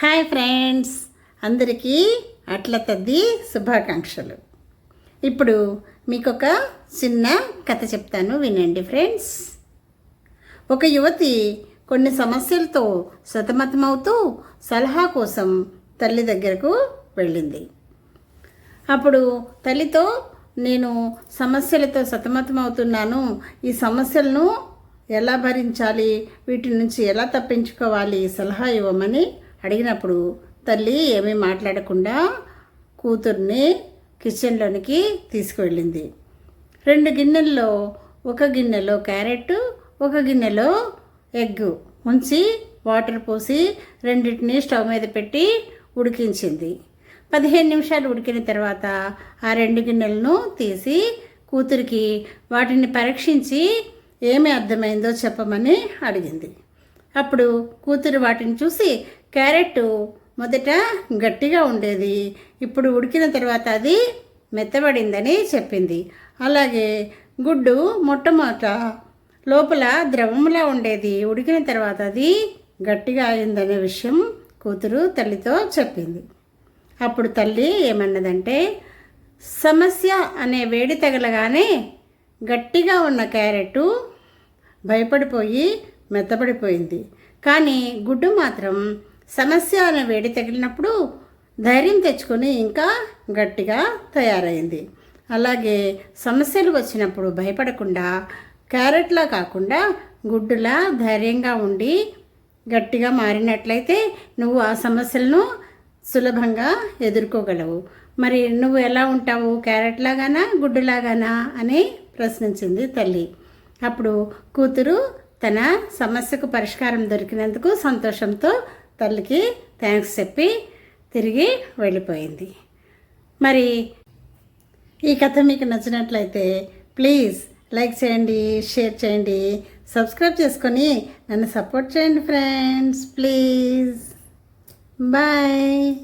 Hi friends. అందరికీ అట్ల తద్ది శుభాకాంక్షలు. ఇప్పుడు మీకు ఒక చిన్న కథ చెప్తాను వినండి ఫ్రెండ్స్. ఒక యువతి కొన్ని సమస్యలతో సతమతమవుతూ సలహా కోసం తల్లి దగ్గరకు వెళ్ళింది. అప్పుడు తల్లితో నేను సమస్యలతో సతమతమవుతున్నాను. ఈ సమస్యలను ఎలా భరించాలి? వీటి నుంచి ఎలా తప్పించుకోవాలి? సలహా ఇవ్వమని అడిగినప్పుడు తల్లి ఏమీ మాట్లాడకుండా కూతుర్ని కిచెన్లోనికి తీసుకువెళ్ళింది. రెండు గిన్నెల్లో ఒక గిన్నెలో క్యారెట్ ఒక గిన్నెలో ఎగ్ ఉంచి వాటర్ పోసి రెండింటిని స్టవ్ మీద పెట్టి ఉడికించింది. పదిహేను నిమిషాలు ఉడికిన తర్వాత ఆ రెండు గిన్నెలను తీసి కూతురికి వాటిని పరీక్షించి ఏమి అర్థమైందో చెప్పమని అడిగింది. అప్పుడు కూతురు వాటిని చూసి క్యారెట్ మొదట గట్టిగా ఉండేది. ఇప్పుడు ఉడికిన తర్వాత అది మెత్తబడిందని చెప్పింది. అలాగే గుడ్డు మొట్టమొదట లోపల ద్రవంలా ఉండేది. ఉడికిన తర్వాత అది గట్టిగా అయిందనే విషయం కూతురు తల్లితో చెప్పింది. అప్పుడు తల్లి ఏమన్నదంటే సమస్య అనే వేడి తగలగానే గట్టిగా ఉన్న క్యారెట్ భయపడిపోయి మెత్తబడిపోయింది. కానీ గుడ్డు మాత్రం సమస్య అనే వేడి తగిలినప్పుడు ధైర్యం తెచ్చుకొని ఇంకా గట్టిగా తయారైంది. అలాగే సమస్యలు వచ్చినప్పుడు భయపడకుండా క్యారెట్లా కాకుండా గుడ్డులా ధైర్యంగా ఉండి గట్టిగా మారినట్లయితే నువ్వు ఆ సమస్యలను సులభంగా ఎదుర్కోగలవు. మరి నువ్వు ఎలా ఉంటావు? క్యారెట్లాగానా? గుడ్డులాగానా? అని ప్రశ్నించింది తల్లి. అప్పుడు కూతురు తన సమస్యకు పరిష్కారం దొరికినందుకు సంతోషంతో తల్లికి థ్యాంక్స్ చెప్పి తిరిగి వెళ్ళిపోయింది. మరి ఈ కథ మీకు నచ్చినట్లయితే ప్లీజ్ లైక్ చేయండి షేర్ చేయండి సబ్స్క్రైబ్ చేసుకొని నన్ను సపోర్ట్ చేయండి ఫ్రెండ్స్. ప్లీజ్. బాయ్.